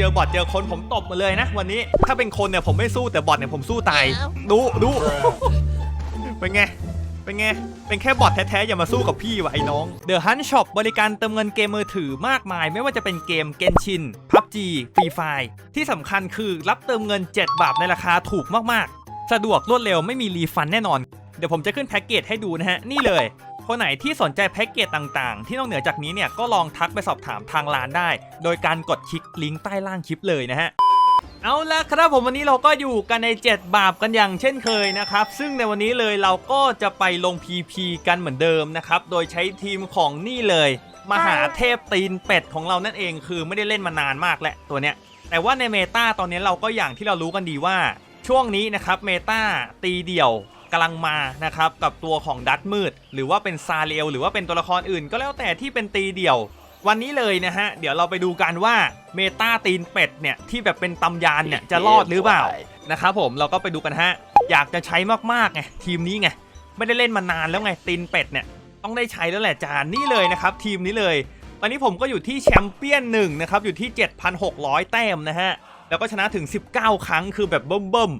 เจอบอทเจอคนผมตบมาเลยนะวันนี้ถ้าเป็นคนเนี่ยผมไม่สู้แต่บอทเนี่ยผมสู้ตายดูดูเป็นไงเป็นไง เป็นแค่บอทแท้ ๆ อย่ามาสู้กับพี่วะไอ้น้อง The Hunt Shop บริการเติมเงินเกมมือถือมากมาย ไม่ว่าจะเป็นเกม Genshin PUBG Free Fire ที่สำคัญคือรับเติมเงิน 7 บาทในราคาถูกมาก ๆ สะดวกรวดเร็วไม่มีรีฟันแน่นอน เดี๋ยวผมจะขึ้นแพ็กเกจให้ดูนะฮะ นี่เลย คนไหนที่สนใจแพ็กเกจต่างๆ ที่นอกเหนือจากนี้เนี่ยก็ลองทักไปสอบถามทางร้านได้ โดยการกดคลิกลิงก์ใต้ล่างคลิปเลยนะฮะเอาละครับผมวันนี้เราก็อยู่กันใน 7 บาปกันอย่างเช่นเคยนะครับ ซึ่งในวันนี้เลยเราก็จะไปลง PP กันเหมือนเดิมนะครับ โดยใช้ทีมของนี่เลย มหาเทพตีนเป็ดของเรานั่นเองคือไม่ได้เล่นมานานมากแหละตัวเนี้ย แต่ว่าในเมตาตอนนี้เราก็อย่างที่เรารู้กันดีว่า ช่วงนี้นะครับเมตาตีเดี่ยว กำลังมานะครับกับตัวของดัตมืด หรือว่าเป็นซาเรียลหรือว่าเป็นตัวละครอื่น ก็แล้วแต่ที่เป็นตีเดี่ยว วันนี้เลยนะฮะ เดี๋ยวเราไปดูกันว่าเมตาตีนเป็ดเนี่ยที่แบบเป็นตำยานเนี่ยจะรอดหรือเปล่านะครับผมเราก็ไปดูกันฮะ อยากจะใช้มากๆไงทีมนี้ไงไม่ได้เล่นมานานแล้วไงตีนเป็ดเนี่ยต้องได้ใช้แล้วแหละจานนี่เลยนะครับทีมนี้เลย ตอนนี้ผมก็อยู่ที่แชมเปี้ยนหนึ่งนะครับอยู่ที่ 7,600 แต้มนะฮะแล้วก็ชนะถึง 19 ครั้งคือแบบเบิ่ม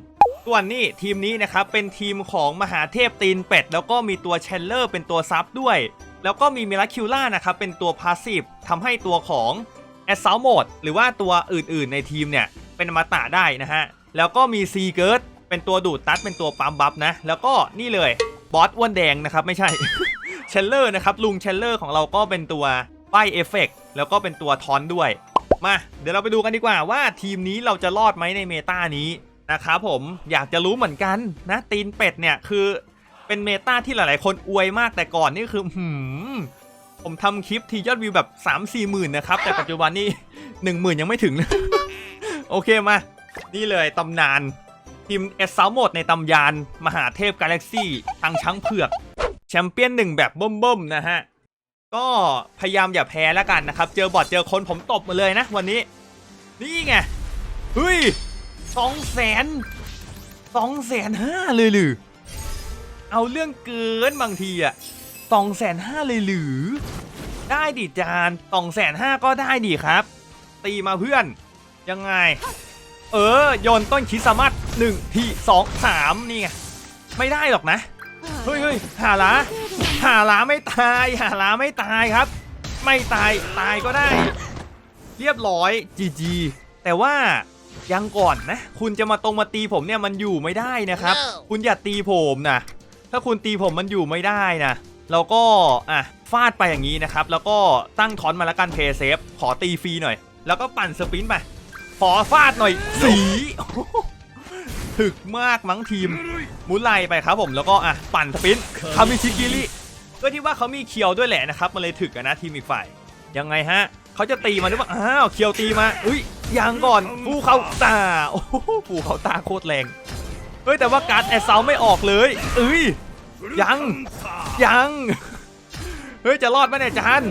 ส่วนนี่ทีมนี้นะครับเป็นทีมของมหาเทพตีนเป็ด แล้วก็มีตัวเชลเลอร์เป็นตัวซับด้วย แล้วก็มีมิราคิวล่านะครับเป็นตัวพาสซีฟทำให้ตัวของแอสซ l ลโหมดหรือว่าตัวอื่นๆในทีมเนี่ยเป็นอมาตะได้นะฮะ แล้วก็มีซีเกิร์ดเป็นตัวดูดตัดเป็นตัวปั๊มบัฟนะ แล้วก็นี่เลยบอสอ้วนแดงนะครับไม่ใช่เชลเลอร์นะครับลุงเชลเลอร์ของเราก็เป็นตัวใบเอฟเฟกแล้วก็เป็นตัวทอนด้วย มา เดี๋ยวเราไปดูกันดีกว่าว่าทีมนี้เราจะรอดไหมในเมตานี้ นะครับผมอยากจะรู้เหมือนกันนะตีนเป็ดเนี่ยคือเป็นเมตาที่หลาย ๆ คนอวยมากแต่ก่อนนี่คือหืมผมทำคลิปที่ยอดวิวแบบ 3 4หมื่นนะครับ แต่ปัจจุบันนี่1 0,000 ยังไม่ถึง โอเคมา นี่เลยตำนานทีมเอสซาวหมดในตำยาน มหาเทพกาแล็กซี่ทางช้างเผือก แชมเปี้ยนหนึ่งแบบเบิ่มๆนะฮะ ก็พยายามอย่าแพ้แล้วกันนะครับ เจอบอทเจอคนผมตบมาเลยนะวันนี้ นี่ไงเฮ้ย สองแสนสองแสนห้าเลยหรือ เอาเรื่องเกินบางทีอะสองแสนห้าเลยหรือ ได้ดิจานสองแสนห้าก็ได้ดิครับ ตีมาเพื่อน ยังไง เออ โยนต้นคิสต์มาสหนึ่งทีสองสามนี่ไง ไม่ได้หรอกนะ เฮ้ยเฮ้ยหาละหาละไม่ตาย หาละไม่ตายครับ ไม่ตาย ตายก็ได้ เรียบร้อยจีจีแต่ว่า ยังก่อนนะ คุณจะมาตรงมาตีผมเนี่ยมันอยู่ไม่ได้นะครับ คุณอย่าตีผมนะถ้าคุณตีผมมันอยู่ไม่ได้นะเราก็อะฟาดไปอย่างนี้นะครับ แล้วก็ตั้งทอนมาแล้วกันเพย์เซฟขอตีฟรีหน่อย แล้วก็ปั่นสปรินต์ไปขอฟาดหน่อย สีถึกมากมั้งทีมมุนไลไปครับผมแล้วก็อะปั่นสปรินต์คามิชิกิริก็ที่ว่าเขามีเคียวด้วยแหละนะครับมันเลยถึกอะนะทีมอีกฝ่ายยังไงฮะเขาจะตีมาหรือเปล่าอ้าวเคียวตีมา อุ้ย ยังก่อนฟูเขาตาโอ้โหฟูเขาตาโคตรแรงเฮ้ยแต่ว่าการแอสเซาไม่ออกเลยเอ้ยยังยังเฮ้ยจะรอดไหมเนี่ยจาน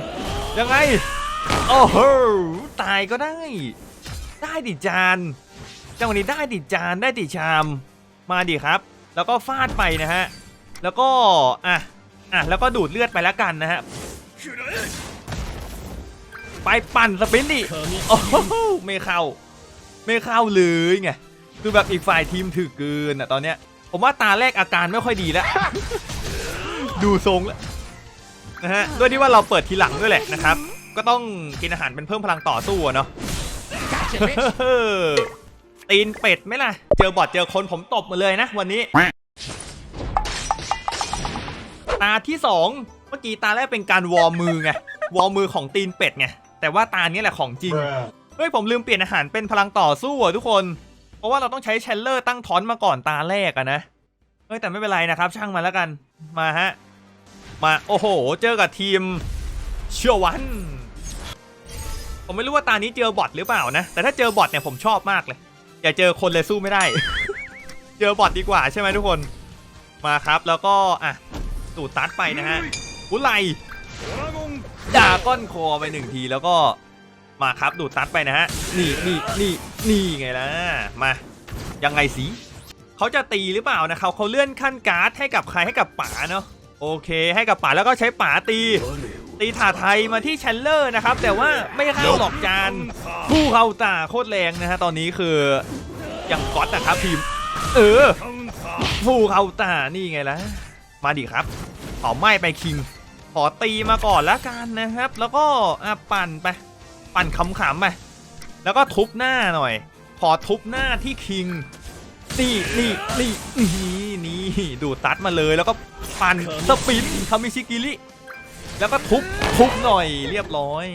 ยังไงโอ้โหตายก็ได้ ได้ดิจานจังหวะนี้ได้ดิจานได้ดิชาม มาดิครับ แล้วก็ฟาดไปนะฮะ แล้วก็อะอะแล้วก็ดูดเลือดไปแล้วกันนะฮะ ไปปั่นสปรินต์ดิโอ้โหไม่เข้า ไม่เข้าเลยไงคือแบบอีกฝ่ายทีมถือเกินอะตอนเนี้ย ผมว่าตาแรกอาการไม่ค่อยดีแล้ว ดูทรงแล้วนะฮะด้วยที่ว่าเราเปิดทีหลังด้วยแหละนะครับ ก็ต้องกินอาหารเป็นเพิ่มพลังต่อสู้อะเนาะตีนเป็ดไหมล่ะ เจอบอทเจอคนผมตบมาเลยนะวันนี้ ตาที่สองเมื่อกี้ตาแรกเป็นการวอร์มมือไง วอร์มมือของตีนเป็ดไง แต่ว่าตานี้แหละของจริง เฮ้ยผมลืมเปลี่ยนอาหารเป็นพลังต่อสู้อะทุกคน เพราะว่าเราต้องใช้เชลเลอร์ตั้งทอนมาก่อนตาแรกอะนะ เฮ้ยแต่ไม่เป็นไรนะครับ ช่างมาแล้วกัน มาฮะ มาโอ้โห เจอกับทีมเชียววัน ผมไม่รู้ว่าตานี้เจอบอทหรือเปล่านะ แต่ถ้าเจอบอทเนี่ยผมชอบมากเลย อย่าเจอคนเลยสู้ไม่ได้ เจอบอทดีกว่าใช่ไหมทุกคน มาครับแล้วก็อะตูดตัดไปนะฮะอุไล ดาก้อนคอไปหนึ่งทีแล้วก็มาครับดูดตัดไปนะฮะนี่นี่นี่นี่ไงล่ะมายังไงสิเขาจะตีหรือเปล่านะครับเขาเลื่อนขั้นการ์ดให้กับใครให้กับป๋าเนาะโอเค ให้กับป๋าแล้วก็ใช้ป๋าตี ตีถาไทยมาที่แชนเลอร์นะครับ แต่ว่าไม่เข้าหลอกจานผู้เข้าตาโคตรแรงนะฮะตอนนี้คืออย่างก๊อตนะครับทีมเออผู้เข้าตานี่ไงล่ะมาดิครับขอไม่ไปคิง อตีมาก่อนละกันนะครับ แล้วก็ปั่นไป ปั่นขำๆไปแล้วก็ทุบหน้าหน่อย ขอทุบหน้าที่คิงนี่นี่นี่นี่นี่ดูตัดมาเลยแล้วก็ปั่นสปินคามิชิกิริแล้วก็ทุบทุบหน่อยเรียบร้อย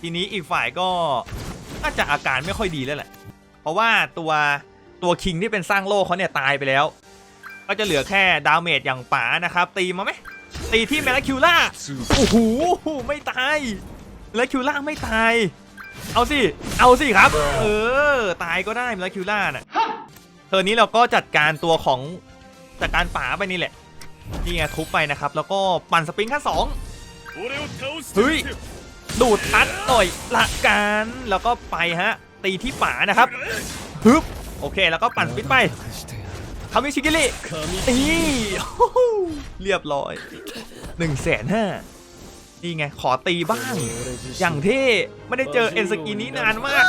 ทีนี้อีกฝ่ายก็น่าจะอาการไม่ค่อยดีแล้วแหละ เพราะว่าตัวตัวคิงที่เป็นสร้างโลกเขาเนี่ยตายไปแล้ว ก็จะเหลือแค่ดาเมจอย่างป๋านะครับ ตีมาไหม ตีที่แมลคิวล่าโอ้โหไม่ตายแมลคิวล่าไม่ตาย เอาสิ เอาสิครับ เออ ตายก็ได้แมลคิวล่าน่ะเทอร์นี้เราก็จัดการตัวของจัดการป๋าไปนี่แหละนี่ไงทุบไปนะครับ แล้วก็ปั่นสปริงขั้นสองเฮ้ยดูดทัดหน่อยละกันแล้วก็ไปฮะ ตีที่ป๋านะครับฮึบโอเค แล้วก็ปั่นสปินไป คามิชิกิริตีโอ้โหเรียบร้อย1นึ่งแสนห้านี่ไง ขอตีบ้าง อย่างเท่ไม่ได้เจอเอ็นสกินนี้นานมาก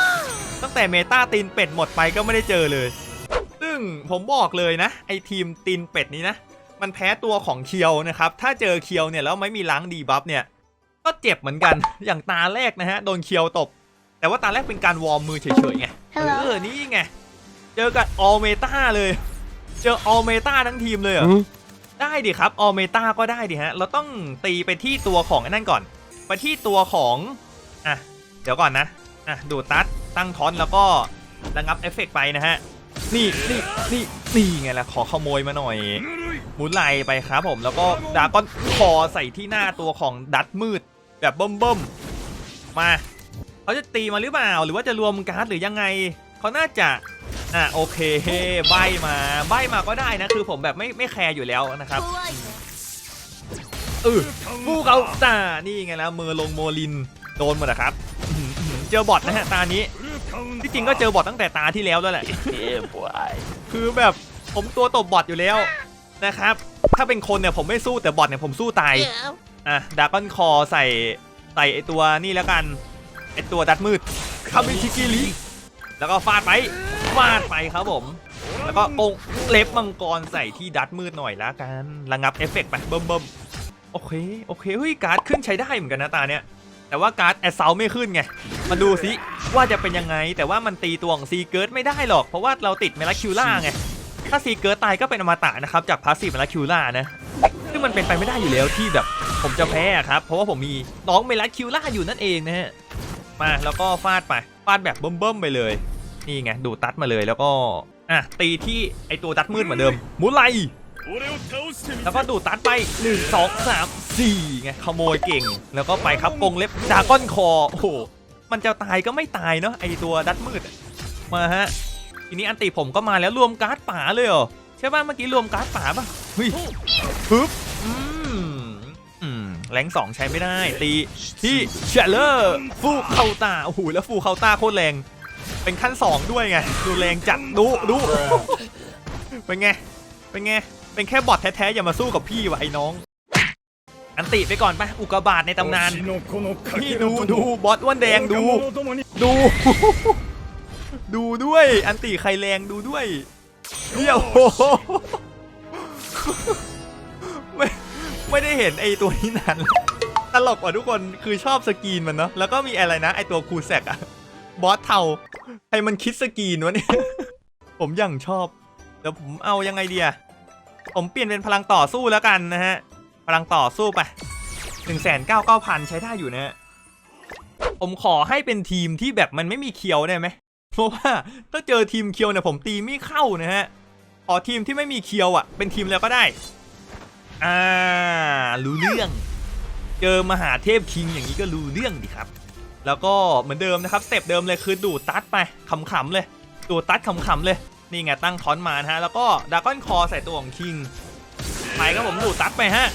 ตั้งแต่เมตาตีนเป็ดหมดไปก็ไม่ได้เจอเลย ซึ่งผมบอกเลยนะ ไอทีมตีนเป็ดนี้นะ มันแพ้ตัวของเคียวนะครับ ถ้าเจอเคียวเนี่ยแล้วไม่มีล้างดีบัฟเนี่ย ก็เจ็บเหมือนกัน อย่างตาแรกนะฮะ โดนเคียวตบ แต่ว่าตาแรกเป็นการวอร์มมือเฉยๆไง เอ Hello อนี่ไง เจอกับออเมตาเลย เจอออเมตาทั้งทีมเลยเหรอได้ดิครับออเมตาก็ได้ดิฮะ เราต้องตีไปที่ตัวของไอ้นั่นก่อน ไปที่ตัวของอะเดี๋ยวก่อนนะอะดูตัดตั้งทอนแล้วก็ระงับเอฟเฟกต์ไปนะฮะนี่นี่นี่นี่ไงล่ะขอขโมยมาหน่อยหมุนไหลไปครับผมแล้วก็ดราก้อนคอใส่ที่หน้าตัวของดัตมืด แบบเบิ่มๆมาเขาจะตีมาหรือเปล่า หรือว่าจะรวมการ์ดหรือยังไงเขาน่าจะ อะโอเคใบมาใบมาก็ได้นะคือผมแบบไม่ไม่แคร์อยู่แล้วนะครับเออฟูเขาตานี่ไงแล้วมือลงโมลินโดนหมดนะครับอื้อหือเจอบอทนะฮะตานี้ที่จริงก็เจอบอทตั้งแต่ตาที่แล้วแล้วแหละคือแบบผมตัวตบบอทอยู่แล้วนะครับ ถ้าเป็นคนเนี่ยผมไม่สู้แต่บอทเนี่ยผมสู้ตายอะดากอนคอใส่ใส่ไอตัวนี่แล้วกันไอตัวดัดมืดคามิชิกิริแล้วก็ฟาดไป ฟาดไปครับผม แล้วก็ปงเล็บมังกรใส่ที่ดัดมืดหน่อยละกันระงับเอฟเฟกต์ไปเบิ่มเบิ่มโอเคโอเคเฮ้ยการ์ดขึ้นใช้ได้เหมือนกันนะตาเนี้ยแต่ว่าการ์ดแอสเซลไม่ขึ้นไง มาดูสิว่าจะเป็นยังไง แต่ว่ามันตีตัวของซีเกิร์ดไม่ได้หรอก เพราะว่าเราติดเมลคิวล่าไง ถ้าซีเกิร์ดตายก็เป็นอมตะนะครับ จากพาสซีฟเมลคิวล่านะ ซึ่งมันเป็นไปไม่ได้อยู่แล้วที่แบบผมจะแพ้ครับ เพราะว่าผมมีน้องเมลัสคิวล่าอยู่นั่นเองนะฮะ มาแล้วก็ฟาดไป ฟาดแบบเบิ่มๆไปเลย นี่ไงดูตัดมาเลยแล้วก็อะตีที่ไอตัวตัดมืดเหมือนเดิมหมุนไหลแล้วก็ดูดตัดไป 1 2 3 4ไงขโมยเก่ง แล้วก็ไปครับกรงเล็บดราก้อนคอโอ้โหมันจะตายก็ไม่ตายเนาะไอตัวดัดมืดอะมาฮะทีนี้อันติผมก็มาแล้วรวมการ์ดป่าเลยเหรอใช่ป่ะเมื่อกี้รวมการ์ดป่าป่ะเฮ้ยปึ๊บอืมอืมแรงสองใช้ไม่ได้ตีที่เชลเลอร์ฟูเข้าตาโอ้โหแล้วฟูเข้าตาโคตรแรง เป็นขั้นสองด้วยไงดูแรงจัดดูดูเป็นไงเป็นไงเป็นแค่บอทแท้ๆอย่ามาสู้กับพี่วะไอ้น้อง อันติไปก่อนไปะอุกกาบาตในตำนานนี่ดูดูบอสอ้วนแดงดู ดู ดูด้วย อันติใครแรงดูด้วยเนี่ยโอ้โหไม่ไม่ได้เห็นไอตัวนี้นานแล้วตลกกว่าทุกคนคือชอบสกรีนมันเนาะแล้วก็มีอะไรนะ ไอตัวคูแซกอะบอสเทา ใครมันคิดสกรีนวะเนี่ย ผมยังชอบ เดี๋ยวผมเอายังไงดีอะผมเปลี่ยนเป็นพลังต่อสู้แล้วกันนะฮะ พลังต่อสู้ไปหนึ่งแสนเก้าเก้าพันใช้ได้อยู่นะฮะ ผมขอให้เป็นทีมที่แบบมันไม่มีเคียวได้ไหม เพราะว่าถ้าเจอทีมเคียวเนี่ยผมตีไม่เข้านะฮะ ขอทีมที่ไม่มีเคียวอะ เป็นทีมแล้วก็ได้ อ่า รู้เรื่อง เจอมหาเทพคิงอย่างนี้ก็รู้เรื่องดิครับ แล้วก็เหมือนเดิมนะครับสเต็ปเดิมเลยคือดูดตัดไปขำๆเลย ดูดตัดขำๆเลย นี่ไงตั้งทอนมานะฮะ แล้วก็ดากอนคอใส่ตัวของคิงไปครับผมดูดตัดไปฮะ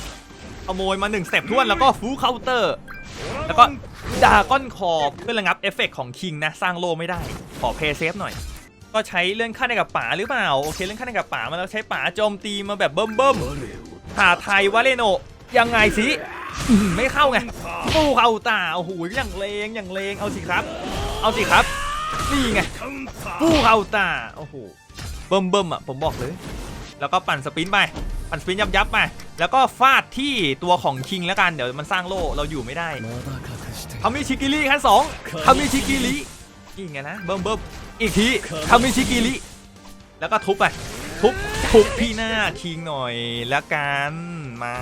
ขโมยมาหนึ่งสเต็ปท้วนแล้วก็ฟูเคาน์เตอร์ แล้วก็ดาก้อนคอเพื่อระงับเอฟเฟกต์ของคิงนะสร้างโลไม่ได้ ขอเพย์เซฟหน่อย ก็ใช้เลื่อนขั้นในกับป๋าหรือเปล่าโอเคเลื่อนขั้นในกับป๋ามาแล้วใช้ป๋าโจมตีมาแบบเบิ่มเบิ่มๆหาไทยวาเลโนยังไงสิไม่เข้าไง ตู้เขาตาโอ้โหอย่างเลงอย่างเลงเอาสิครับ เอาสิครับ นี่ไงตู้เขาตาโอ้โหเบิ่มเบิ่มอะผมบอกเลย แล้วก็ปั่นสปินไปปั่นสปินยับยับไปแล้วก็ฟาดที่ตัวของคิงแล้วกันเดี๋ยวมันสร้างโล่เราอยู่ไม่ได้ทามิชิกิริขั้นสองทามิชิกิรินี่ไงนะเบิ่มเบิ่มอีกทีทามิชิกิริแล้วก็ทุบไปทุบทุบพี่หน้าคิงหน่อยแล้วกันมา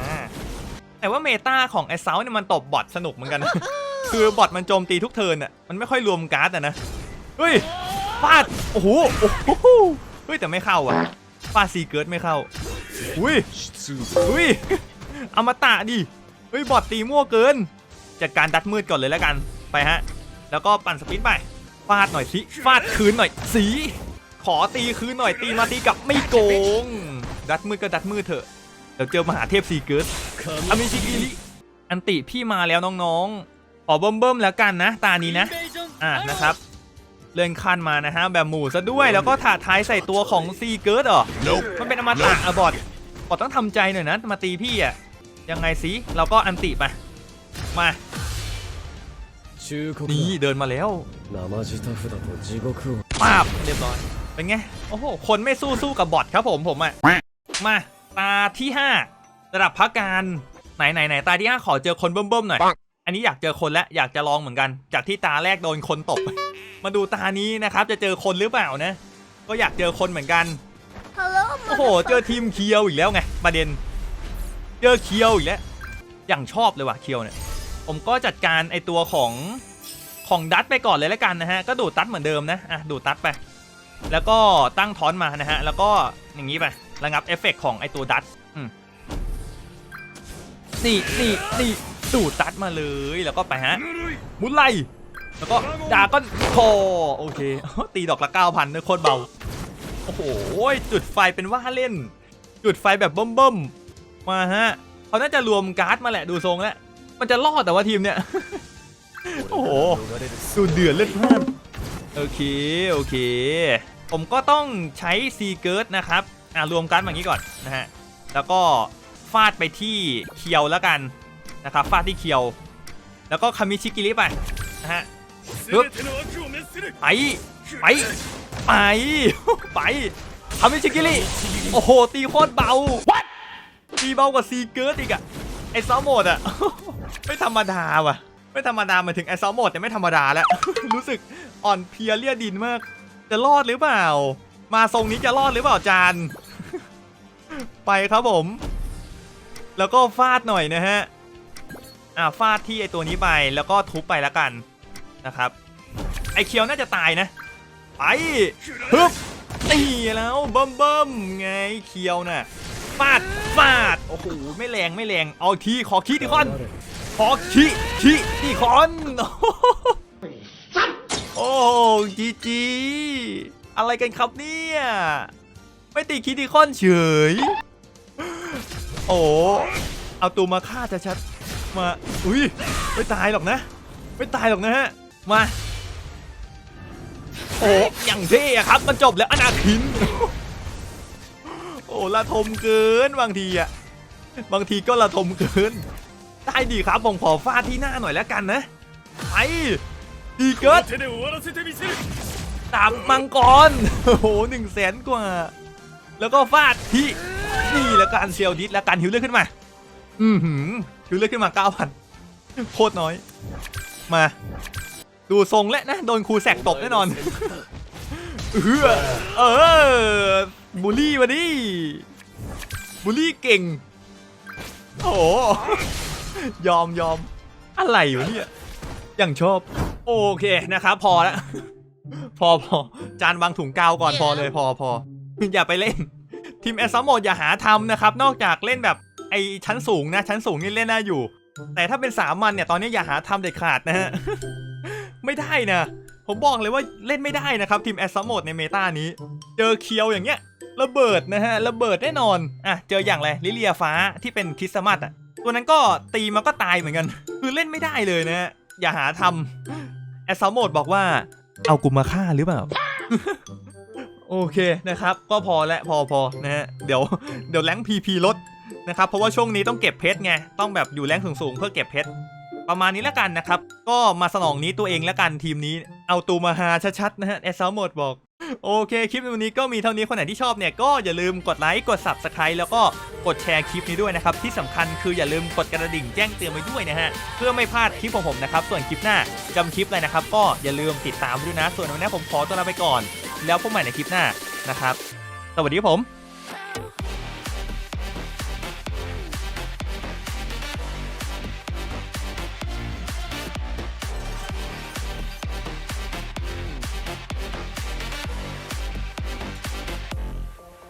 แต่ว่าเมตาของไอเซาเนี่ยมันตบบอทสนุกเหมือนกันนะคือบอทมันโจมตีทุกเทิร์นอะมันไม่ค่อยรวมการ์ดอะนะเฮ้ยฟาดโอ้โหโอ้โหเฮ้ยแต่ไม่เข้าอะฟาดซีเกิร์ดไม่เข้าอุ้ยอุ้ยอมตะดิเฮ้ยบอทตีมั่วเกินจัดการดัดมืดก่อนเลยแล้วกันไปฮะ แล้วก็ปั่นสปินไปฟาดหน่อยสิฟาดคืนหน่อยสีขอตีคืนหน่อยตีมาตีกลับไม่โกง ดัดมืดก็ดัดมืดเถอะเดี๋ยวเจอมหาเทพซีเกิร์ด อามิชิกิริอันติพี่มาแล้วน้องๆขอเบิ่มเบิ่มแล้วกันนะ ตานี้นะ อ่านะครับ เลื่อนขั้นมานะฮะ แบบหมู่ซะด้วยแล้วก็ถาท้ายใส่ตัวของซีเกิร์ดเหรอมันเป็นอมตะอบอดบอดต้องทำใจหน่อยนะ มาตีพี่อะ ยังไงสิเราก็อันติไปมานี่เดินมาแล้วปาบเรียบร้อยเป็นไง โอ้โห คนไม่สู้สู้กับบอทครับผมผมอะ มาตาที่ห้า ระดับพักการไหนไหนไหนตาที่5ขอเจอคนเบิ่มๆหน่อย อันนี้อยากเจอคนและอยากจะลองเหมือนกัน จากที่ตาแรกโดนคนตบ มาดูตานี้นะครับ จะเจอคนหรือเปล่านะ ก็อยากเจอคนเหมือนกัน Hello โอ้โห เจอทีมเคียวอีกแล้วไงประเด็น เจอเคียวอีกแล้ว อย่างชอบเลยว่ะเคียวเนี่ย ผมก็จัดการไอตัวของของดัตไปก่อนเลยแล้วกันนะฮะ ก็ดูดตัดเหมือนเดิมนะ อะ ดูดตัดไป แล้วก็ตั้งทอนมานะฮะ แล้วก็อย่างนี้ไประงับเอฟเฟกต์ของไอตัวดัตอืม นี่นี่นี่ดูดตัดมาเลยแล้วก็ไปฮะมุนไลแล้วก็ดาก้อนโคโอเค ตีดอกละเก้าพันเนื้อโคตรเบา โอ้โหจุดไฟเป็นว่าเล่น จุดไฟแบบเบิ่มๆมาฮะเขาน่าจะรวมการ์ดมาแหละดูทรงแล้วมันจะรอดแต่ว่าทีมเนี่ย โอ้โหดูเดือดเลือดพากโอเค โอเค ผมก็ต้องใช้ซีเกิร์ดนะครับ อ่ารวมการ์ดแบบนี้ก่อนนะฮะ แล้วก็ ฟาดไปที่เคียวแล้วกันนะครับฟาดที่เคียว แล้วก็คามิชิกิริไปนะฮะปึ๊บไปไปไปไปคามิชิกิริโอ้โหตีโคตรเบาตีเบากว่าซีเกิร์ดอีกอะไอซอมโหมดอะไม่ธรรมดาว่ะ ไม่ธรรมดาหมายถึงไอซอมโหมดจะไม่ธรรมดาแล้ว รู้สึกอ่อนเพลียเลียดินมาก จะรอดหรือเปล่า มาทรงนี้จะรอดหรือเปล่าจานไปครับผม แล้วก็ฟาดหน่อยนะฮะ อ่าฟาดที่ไอตัวนี้ไปแล้วก็ทุบไปแล้วกันนะครับ ไอเคียวน่าจะตายนะ ไปฮึบตีแล้วบิ่มบิ่มไงเคียวน่ะฟาดฟาดโอ้โหไม่แรงไม่แรงเอาอีกทีขอคีดิคอน ขอคีคีดิคอนโอ้จีจีอะไรกันครับเนี่ย ไม่ติดคีดิคอนเฉย โอ้เอาตัวมาฆ่าจะชัดมา อุ้ยไม่ตายหรอกนะ ไม่ตายหรอกนะฮะ มา โอ้อย่างเท่อะครับ มันจบแล้วอนาคิน โอ้ละทมเกินบางทีอะบางทีก็ละทมเกิน ได้ดีครับผมขอฟาดที่หน้าหน่อยแล้วกันนะไปดีเกิดดาบมังกร โอ้โหหนึ่งแสนกว่า แล้วก็ฟาดที่ นี่แล้วการเซียวดิสแล้วการหิวเลือดขึ้นมา อือหือหิวเลือดขึ้นมาเก้าพันโคตรน้อย มา ดูทรงและนะโดนครูแสกตบแน่นอนเออเออบูลลี่มาดิบูลลี่เก่ง โอ้โหยอมยอมอะไรอยู่เนี่ยอย่างชอบ โอเคนะครับ พอแล้วพอพอจานวางถุงกาวก่อนพอเลยพอพออย่าไปเล่น ทีมแอสซัมโหมดอย่าหาทำนะครับ นอกจากเล่นแบบไอชั้นสูงนะ ชั้นสูงนี่เล่นได้อยู่ แต่ถ้าเป็นสามัญเนี่ย ตอนนี้อย่าหาทำเด็ดขาดนะฮะ ไม่ได้นะ ผมบอกเลยว่าเล่นไม่ได้นะครับทีมแอสซัมโหมดในเมตานี้ เจอเคียวอย่างเงี้ยระเบิดนะฮะระเบิดแน่นอนอะเจออย่างไรลิเลียฟ้าที่เป็นคริสต์มาสอะตัวนั้นก็ตีมันก็ตายเหมือนกัน คือเล่นไม่ได้เลยนะฮะอย่าหาทำแอสซัมโหมดบอกว่าเอากูมาฆ่าหรือเปล่า โอเคนะครับ ก็พอและพอพอนะฮะเดี๋ยวเดี๋ยวแรงพีพีลดนะครับเพราะว่าช่วงนี้ต้องเก็บเพชรไงต้องแบบอยู่แรงสูงๆเพื่อเก็บเพชรประมาณนี้แล้วกันนะครับ ก็มาสนองนี้ตัวเองแล้วกันทีมนี้เอาตูมาฮาชัดๆนะฮะแอสซาหมดบอก โอเค คลิปวันนี้ก็มีเท่านี้คนไหนที่ชอบเนี่ย ก็อย่าลืมกดไลค์กด Subscribe แล้วก็กดแชร์คลิปนี้ด้วยนะครับ ที่สำคัญคืออย่าลืมกดกระดิ่งแจ้งเตือนไว้ด้วยนะฮะ เพื่อไม่พลาดคลิปของผมนะครับ ส่วนคลิปหน้าจำคลิปอะไรนะครับ ก็อย่าลืมติดตามด้วยนะ ส่วนวันนี้ผมขอตัวลาไปก่อน แล้วพบใหม่ในคลิปหน้านะครับ สวัสดีครับผม